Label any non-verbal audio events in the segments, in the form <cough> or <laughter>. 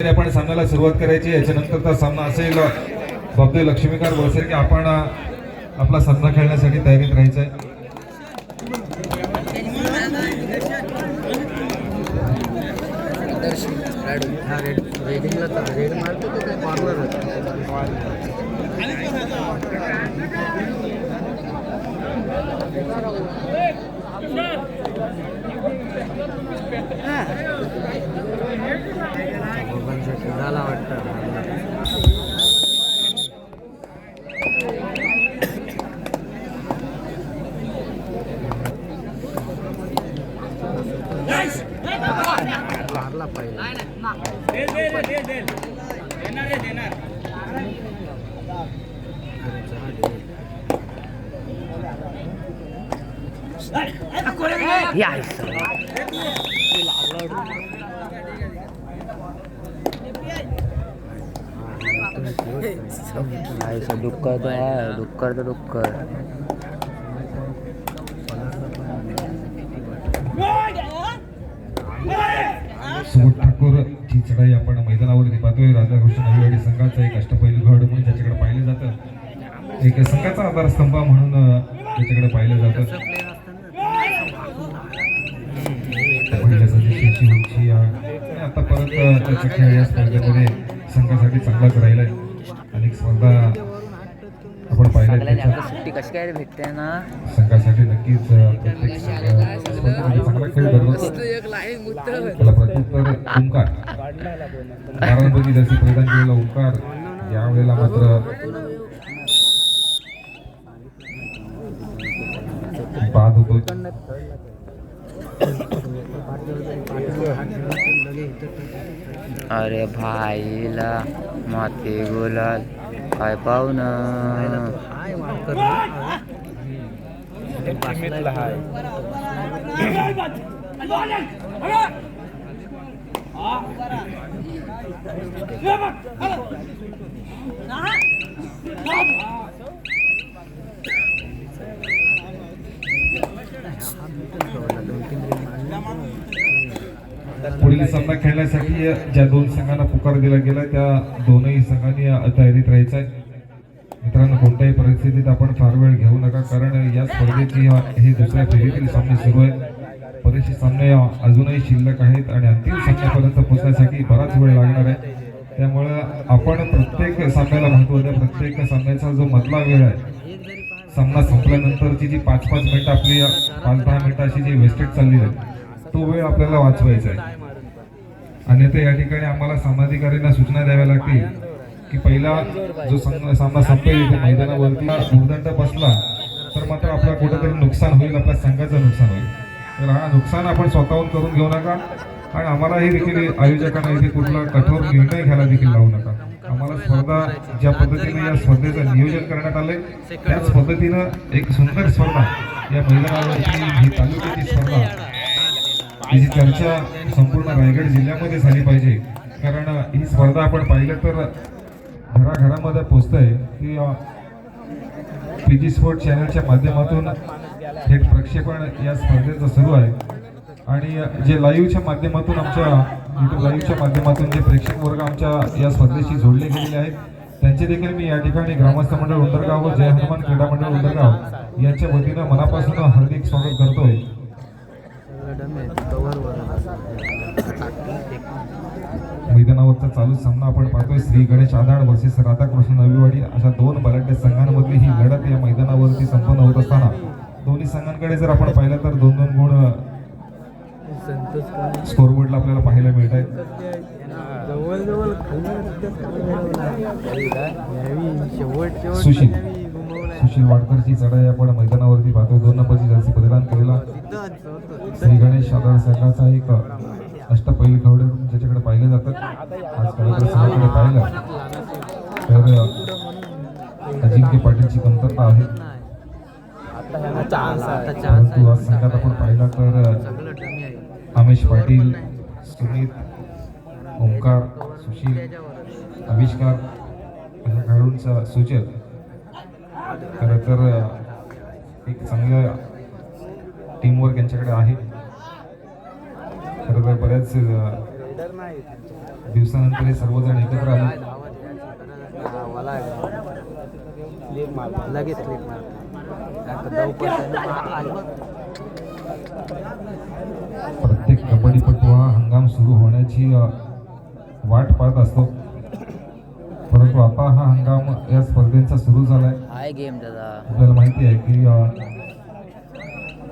आपण सामन्याला सुरुवात करायची. याच्यानंतरचा सामना असेल. बाबदे लक्ष्मीकांत बोलसे की आपण आपला सामना खेळण्यासाठी तयारीत राहायचं आहे हा रेड रेडिंगला तर रेड मारतो तो काय कॉर्नर झाला वाटतं मारला पाहिजे या डुक्कर तो आहे डुक्कर तर डुक्कर सुबोध ठाकूर ची चढाई आपण मैदानावरती पाहतोय. राधाकृष्ण नवीवाडी संघाचा एक अष्टपैलू घड म्हणून त्याच्याकडे पाहिलं जातं. एक संघाचा आधारस्तंभ म्हणून त्याच्याकडे पाहिलं जातं. आता परत अ, त्याचा खेळ या स्पर्धेमध्ये संघासाठी चांगलाच राहिलाय. अनेक स्पर्धा आपण पाहिल्या सुट्टी कशी काय भेटते ना? संघासाठी नक्कीच प्रत्येक स्पर्धेमध्ये चांगला खेळ दररोज त्याला प्रत्युत्तर ओंकार बारामती जसे प्रदान केलेला ओंकार यावेळेला मात्र बाद होतो अरे भाईला माते गुलाल. काय पाहू ना पुढील सामना खेळण्यासाठी ज्या दोन संघांना पुकार दिला गेला त्या दोनही संघांनी तयारीत राहायचं आहे मित्रांनो कोणत्याही परिस्थितीत आपण फार वेळ घेऊ नका कारण या स्पर्धेची हे दुसऱ्या फेरीतील सामने सुरू आहेत बरेचसे सामने अजूनही शिल्लक आहेत आणि अंतिम सामन्यापर्यंत पोहोचण्यासाठी बराच वेळ लागणार आहे. त्यामुळं आपण प्रत्येक सामन्याला महत्त्व द्या. प्रत्येक सामन्याचा जो मधला वेळ आहे सामना संपल्यानंतरची जी पाच पाच मिनिटं आपली पाच दहा मिनिटाची जी वेस्टेज चालली आहे तो वेळ आपल्याला वाचवायचा आहे. आणि ते या ठिकाणी आम्हाला सामाधिकाऱ्यांना सूचना द्याव्या लागतील की पहिला जो सामना संपेल इथे मैदानावरती भूर्दंड बसला तर मात्र आपला कुठेतरी नुकसान होईल आपल्या संघाचं नुकसान होईल. तर हा नुकसान आपण स्वतःहून करून घेऊ नका आणि आम्हालाही देखील आयोजकांना इथे कुठला कठोर निर्णय घ्यायला देखील लावू नका. आम्हाला स्पर्धा ज्या पद्धतीने या स्पर्धेचं नियोजन करण्यात आले त्याच पद्धतीनं एक सुंदर स्पर्धा या महिला ही तालुक्याची स्पर्धा याची चर्चा संपूर्ण रायगड जिल्ह्यामध्ये झाली पाहिजे. कारण ही स्पर्धा आपण पाहिलं तर घराघरामध्ये पोचतंय की पी जी स्पोर्ट चॅनलच्या माध्यमातून थेट प्रक्षेपण या स्पर्धेचं सुरू आहे. आणि जे लाईव्हच्या माध्यमातून आमच्या युट्यूब लाईव्हच्या माध्यमातून जे प्रेक्षक वर्ग आमच्या या स्पर्धेशी जोडले गेलेले आहेत त्यांचे देखील मी या ठिकाणी ग्रामस्थ मंडळ उंदरगाव व जय हनुमान क्रीडा मंडळ उंदरगाव यांच्या वतीनं मनापासून हार्दिक स्वागत करतोय. मैदानावरचा चालू सामना आपण पाहतोय. श्री गणेश आधाड वर्सेस राधाकृष्ण नवीवाडी अशा दोन बलाढ्य संघांमधली ही लढत या मैदानावरती संपन्न होत असताना. दोन्ही संघांकडे जर आपण पाहिलं तर दोन दोन गुण स्कोरबोर्डला आपल्याला पाहायला मिळत आहेत. सुशील सुशील वाडकरची चढाई आपण मैदानावरती पाहतोय. दोन नंबरची जर्सी परिधान केलेला. श्री गणेश आधाड संघाचा एक अष्टपैल म्हणून ज्याच्याकडे पाहिले जातात आज कलेक्टर पाहिलं. तर अजिंक्य पाटीलची कमतरता आहे. परंतु आज संघात आपण पाहिला तर अमेश पाटील सुमित ओंकार सुशील आविष्कार अशा खेळाडूंचा सूचक. खरं तर एक चांगलं टीमवर्क यांच्याकडे आहे. खरं तर बऱ्याच दिवसानंतर हे सर्वजण एकत्र आले. हा, लगेच प्रत्येक कबड्डीपटू हा हंगाम सुरू होण्याची वाट पाहत असतो. परंतु आता हा हंगाम या स्पर्धेचा सुरू झालाय. आपल्याला माहिती आहे की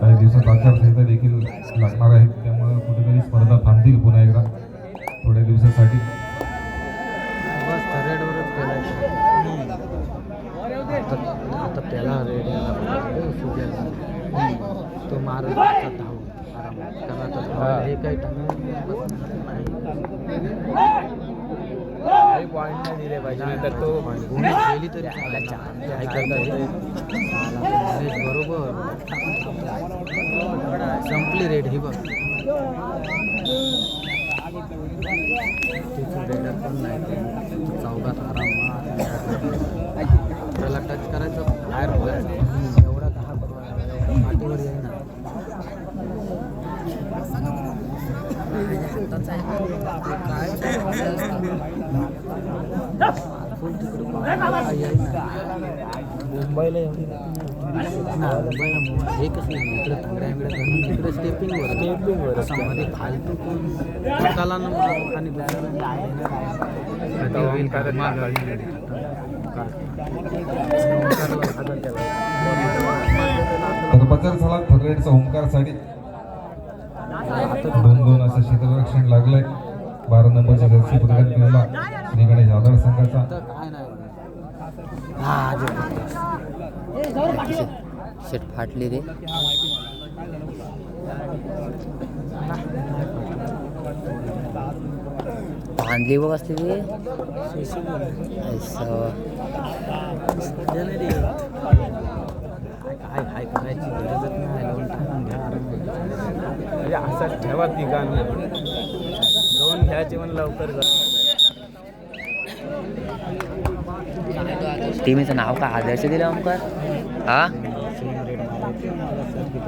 काही दिवसात आचारसंहिता देखील लागणार आहे. कुठेतरी स्पर्धा थांबतील पुन्हा एकदा थोड्या दिवसासाठी. त्याला रेड तो मार धाव. तर हे. काही पॉईंट नाही दिले पाहिजे. नाही तर तो गेली तरी काय करता बरोबर. संपली रेड ही बघ. आराम त्याला टच करायचं बाहेर व्हायचं एवढा दहा पाठीवर येईल ना फुल मुंबईला एवढी ना मुंबईला मु- हे कसं आहे, इकडे तांगड्या बिंगड्या करून तिकडे स्टेपिंगवर स्टेपिंगवर असं मध्ये फालतू कोण एकाला न मारू आणि दुसऱ्याला कधी होईल का मागं होईल. तर बचार झाला थर्रेडचा ओंकारसाठी. दोन दोन असं क्षेत्ररक्षण लागलंय. बारा नंबरच्या प्रदान केलेला श्री गणेश आधार संघाचा शेट फाटली रे. बांधली बघ असते ती. असं. काय काय करायची गरजच नाही लावून टाकून घ्या म्हणजे असंच ठेवा तिघांनी. दोन घ्यायचे पण लवकर जा. टीमीचं नाव काय? आदर्श दिलं ओमकार? हा?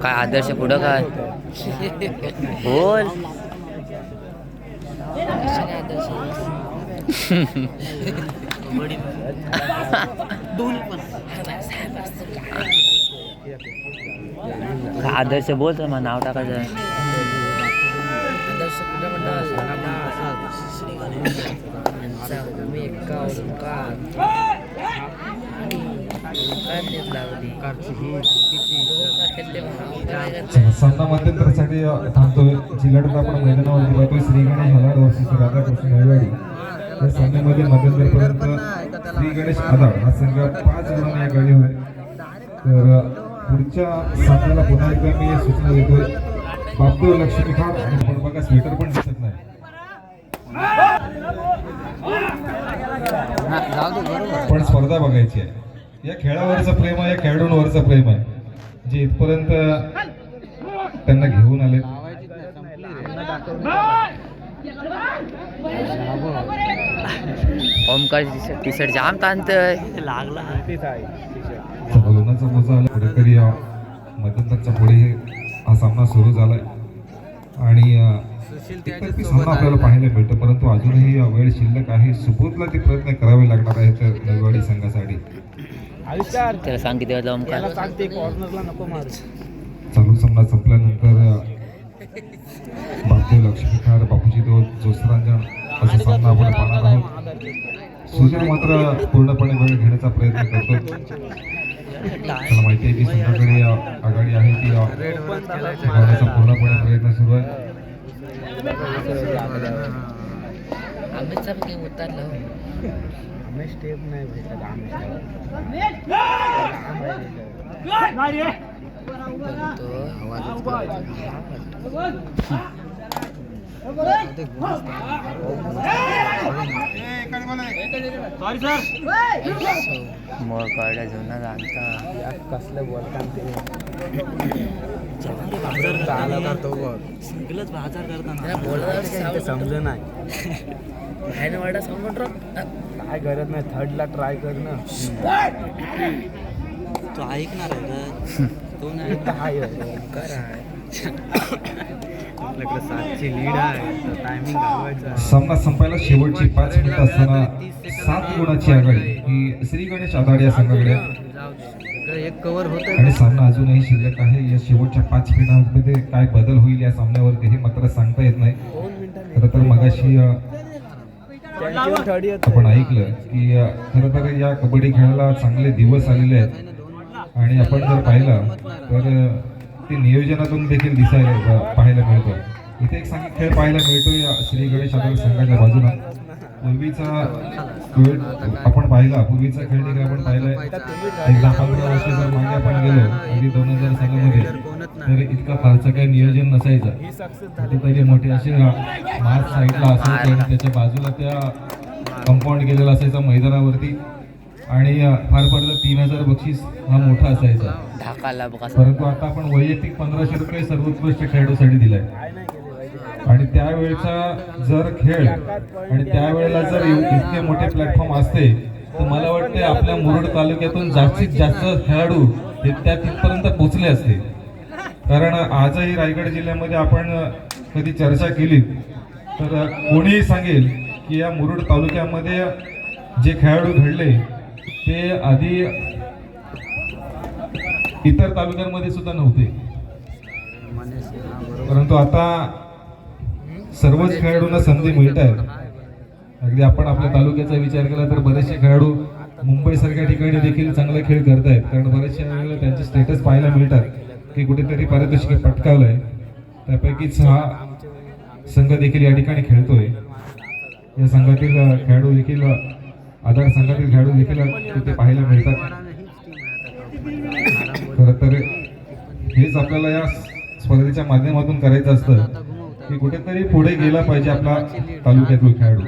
काय आदर्श पुढं काय? बोल. आदर्श बोल तर मग नाव टाकायचं चला, सामना मध्यंतरासाठी अ, थांबतोय. जी आपण मैदानावर बघतोय श्री गणेश हलाड वर्सेस राधाकृष्ण हेवाडी या सामन्यामध्ये मध्यंतरपर्यंत श्री गणेश आधाड हा संघ पाच गुणांनी या गाडीवर आहे. तर पुढच्या सामन्याला पुन्हा एकदा मी सूचना देतोय. बापदेव लक्ष्मी खान आणि पण बघा स्वेटर पण दिसत नाही. पण स्पर्धा बघायची आहे. या खेळावरचं प्रेम आहे या खेळाडूंवरचं प्रेम आहे. जे इथपर्यंत त्यांना घेऊन आले. ओमकार टी शर्ट जाम ताणतंय. लागला. लोणाचा मोजा आला. कुठेतरी अ, मध्यंतरच्या पुढे हे हा सामना सुरू झालाय. आणि त्याच्या सामना सोबत आपल्याला पाहायला मिळतो परंतु अजूनही वेळ शिल्लक आहे. सुबोधला ते प्रयत्न करावे लागणार आहेत नलवाडी संघासाठी. त्याला सांग किती वाजला ओमकार? त्याला सांगते कॉर्नरला नको मारू. चालू सामना संपल्यानंतर बापदेव लक्ष्मीकार बापूजी देव जोसरांजण असा सामना आपण पाहणार आहोत. सूर्य मात्र पूर्णपणे वेळ घेण्याचा प्रयत्न करतो. त्याला माहिती आहे की संघाकडे आघाडी आहे ती पूर्णपणे प्रयत्न सुरू आहे. आम्ही स्टेप नाही भेटत आम्ही मोर काढल्या जुना जाणता कसलं बोलतात ते. आला तर तो बघ. सगळंच बाजार करताना. <laughs> ते समज नाही. काय गरज नाही थर्डला ट्राय कर ना. तो ऐकणार आहे का तो नाही काय काय आपल्याकडे सातची लीड आहे टायमिंग घालवायचा सामना संपायला शेवटची पाच मिनिटं असताना सात गुणाची आघाडी ही श्री गणेश आदाड या संघाकडे. एक कव्हर होत आणि सामना अजूनही शिल्लक आहे. या शेवटच्या पाच मिनिटांमध्ये काय बदल होईल या सामन्यावरती हे मात्र सांगता येत नाही. खरं तर मगाशी आपण ऐकलं की खरं तर या कबड्डी खेळाला चांगले दिवस आलेले आहेत. आणि आपण जर पाहिलं तर ते नियोजनातून देखील दिसायला पाहायला मिळतं इथे एक सांगित खेळ पाहायला मिळतो या श्री गणेश आदर संघाच्या बाजूला पूर्वीचा वेळ आपण पाहिला. पूर्वीचा खेळ देखील आपण पाहिलाय. एक दहा पंधरा वर्ष जर मागे आपण गेलो अगदी दोन हजार सालामध्ये तर इतका फारसं काही नियोजन नसायचं. कुठेतरी मोठे असे मार्च साईडला असायचे आणि त्याच्या बाजूला त्या कंपाऊंड केलेला असायचा मैदानावरती. आणि फार तर तीन हजार बक्षीस हा मोठा असायचा. परंतु आता आपण वैयक्तिक पंधराशे रुपये सर्वोत्कृष्ट खेळाडूसाठी दिलाय. आणि त्यावेळेचा जर खेळ आणि त्यावेळेला जर इतके मोठे प्लॅटफॉर्म असते तर मला वाटते आपल्या मुरुड तालुक्यातून जास्तीत जास्त खेळाडू हे त्या तिथपर्यंत पोचले असते. कारण आजही रायगड जिल्ह्यामध्ये आपण कधी चर्चा केली तर कोणीही सांगेल की या मुरुड तालुक्यामध्ये जे खेळाडू घडले ते आधी इतर तालुक्यांमध्ये सुद्धा नव्हते. परंतु आता सर्वच खेळाडूंना संधी मिळत आहेत अगदी आपण आपल्या तालुक्याचा विचार केला तर बरेचसे खेळाडू मुंबईसारख्या ठिकाणी देखील चांगला खेळ करत आहेत. कारण बऱ्याचशा वेळेला त्यांचे स्टेटस पाहायला मिळतात की कुठेतरी पारितोषिक पटकावलंय. त्यापैकीच हा संघ देखील या ठिकाणी खेळतोय. या संघातील खेळाडू देखील आधार संघातील खेळाडू देखील तिथे पाहायला मिळतात. खरं तर हेच आपल्याला या स्पर्धेच्या माध्यमातून करायचं असतं. की कुठेतरी पुढे गेला पाहिजे आपला तालुक्यातील खेळाडू.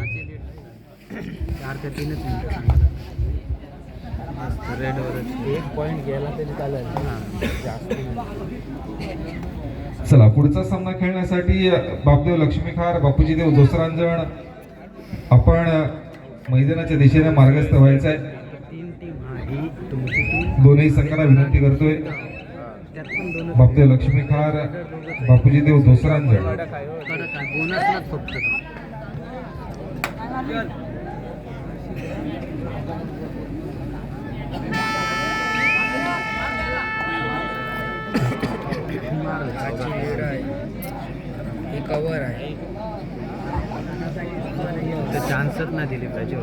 चला पुढचा सामना खेळण्यासाठी बापदेव लक्ष्मीखार बापूजी देव दोसरांजण आपण मैदानाच्या दिशेने मार्गस्थ व्हायचं आहे. दोन्ही संघांना विनंती करतोय. त्यात पण दोन बापदेव बापूजी देव दोसरांजण. कडक आहे बोनसलाच कवर आहे चान्सच नाही दिली पाहिजे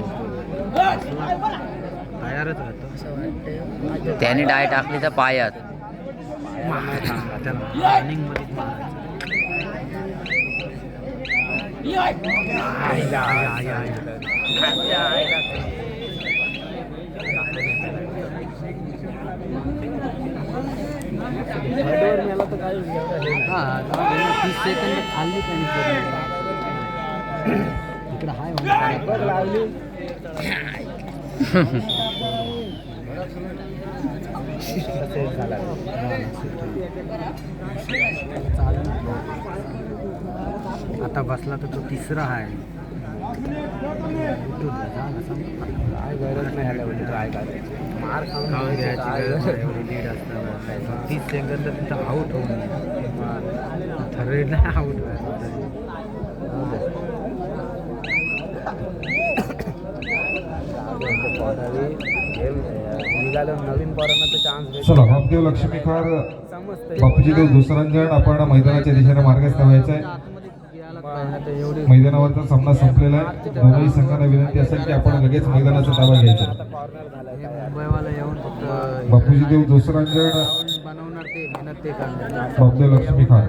तयारच राहतो असं वाटतं त्याने डाय टाकली तर पायात. त्याला हे. हा तीस सेकंद खाल्ली त्यांनी. इकडं हाय लावली आता बसला तर तो तिसरा आहे. उठून जा ना, संपला. काय गरज नाही ह्याला एवढी ट्राय करायची मार खाऊन खाऊन घ्यायची घ्यायची काय गरज नाही, गरज एवढी लीड असताना तीस सेकंद तिथं आउट होऊन थर्ड नाही <coughs> <coughs> आउट निघालं नवीन पोरांना तर चान्स चला बापदेव लक्ष्मीखार समजतंय बापूजी देव दोसरांजण आपण मैदानाच्या दिशेने मार्गस्थ व्हायचं आहे मैदानावरचा सामना संपलेला आहे. दोनही संघांना विनंती असेल की आपण लगेच मैदानाचा ताबा घ्यायचा. बापूजी देव दोसरांजण ground बनवणार ते मेहनत ते करणार. बापदेव लक्ष्मीखार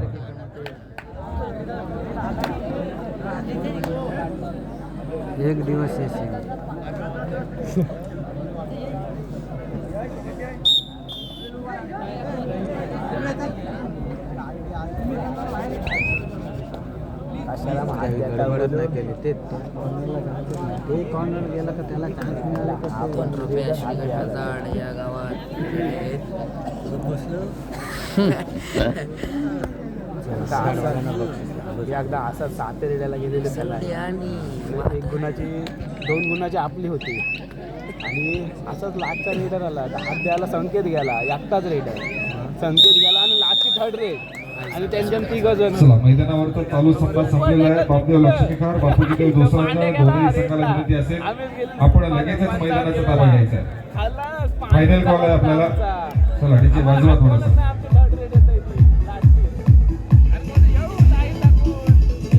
एक दिवस येशील <laughs> कशाला काही माहिती गडबडच नाही केली ते. कॉर्नरला जायचंच नाही ते कॉर्नर गेला का त्याला चान्स मिळाला का ते- आपण रुपया हजार या गावात. <laughs> एकदा असा सात रेड्याला गेलेले त्याला. आणि एक गुणाची दोन गुणाची आपली होती. आणि असाच लास्टचा रेडर आला. तर हात द्यायला संकेत गेला. एकटाच रेडर संकेत गेला आणि लास्टची थर्ड रेड आणि त्यांच्या तिघ जण. चला मैदानावरचा चालू संपलेला आहे. बापदेव लक्ष्मीकार बापूजी देव दोसांना दोन्ही संघाला विनंती असेल. आपण लगेचच मैदानाचा ताबा घ्यायचा फायनल कॉल आहे आपल्याला. चला वाजवा थोडासा.